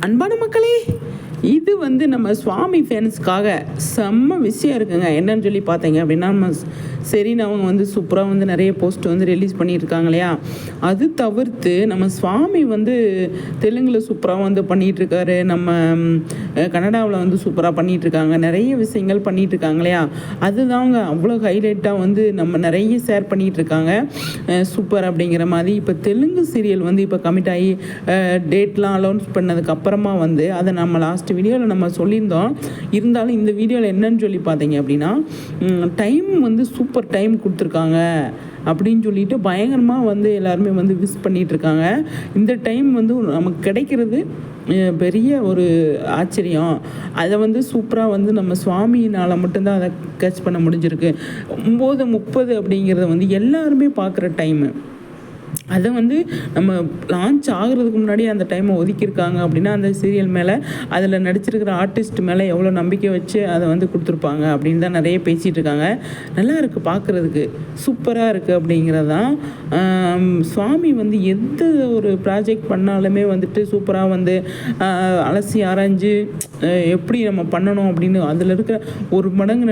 அன்பான மக்களே இது வந்து நம்ம சுவாமி ஃபேன்ஸ்க்காக செம்ம விஷயம் இருக்குங்க. என்னன்னு சொல்லி பார்த்தீங்க அப்படின்னா நம்ம சரின்னு அவங்க வந்து சூப்பராக வந்து நிறைய போஸ்ட் வந்து ரிலீஸ் பண்ணியிருக்காங்க இல்லையா? அது தவிர்த்து நம்ம சுவாமி வந்து தெலுங்கில் சூப்பராக வந்து பண்ணிகிட்ருக்காரு நம்ம கனடாவில் வந்து சூப்பராக பண்ணிகிட்ருக்காங்க இருக்காங்க நிறைய விஷயங்கள் பண்ணிகிட்ருக்காங்க இருக்காங்க இல்லையா அதுதாங்க அவ்வளோ ஹைலைட்டாக வந்து நம்ம நிறைய ஷேர் பண்ணிகிட்ருக்காங்க இருக்காங்க சூப்பர் அப்படிங்கிற மாதிரி இப்போ தெலுங்கு சீரியல் வந்து இப்போ கமிட் ஆகி டேட்லாம் அலௌன்ஸ் பண்ணதுக்கப்புறமா வந்து அதை நம்ம லாஸ்ட் வீடியோவில் நம்ம சொல்லியிருந்தோம். இருந்தாலும் இந்த வீடியோவில் என்னன்னு சொல்லி பார்த்தீங்க அப்படின்னா டைம் வந்து சூப்பர் டைம் கொடுத்துருக்காங்க. அப்படின்னு சொல்லிட்டு பயங்கரமாக வந்து எல்லாருமே வந்து விஷ் பண்ணிகிட்ருக்காங்க இந்த டைம் வந்து நமக்கு கிடைக்கிறது பெரிய ஒரு ஆச்சரியம். அதை வந்து சூப்பராக வந்து நம்ம சுவாமியினால் மட்டும்தான் அதை கேட்ச் பண்ண முடிஞ்சிருக்கு. ஒம்பது முப்பது அப்படிங்கிறத வந்து எல்லாருமே பார்க்குற டைமு அதை வந்து நம்ம லான்ச் ஆகிறதுக்கு முன்னாடி அந்த டைமை ஒதுக்கியிருக்காங்க அப்படின்னா அந்த சீரியல் மேலே அதில் நடிச்சிருக்கிற ஆர்டிஸ்ட் மேலே எவ்வளோ நம்பிக்கை வச்சு அதை வந்து கொடுத்துருப்பாங்க அப்படின்னு தான் நிறைய பேசிகிட்டு இருக்காங்க. நல்லா இருக்குது பார்க்குறதுக்கு சூப்பராக இருக்குது அப்படிங்கிறது தான் சுவாமி வந்து எந்த ஒரு ப்ராஜெக்ட் பண்ணாலுமே வந்துட்டு சூப்பராக வந்து அலசி ஆராய்ஞ்சு எப்படி நம்ம பண்ணணும் அப்படின்னு அதில் இருக்கிற ஒரு மடங்கு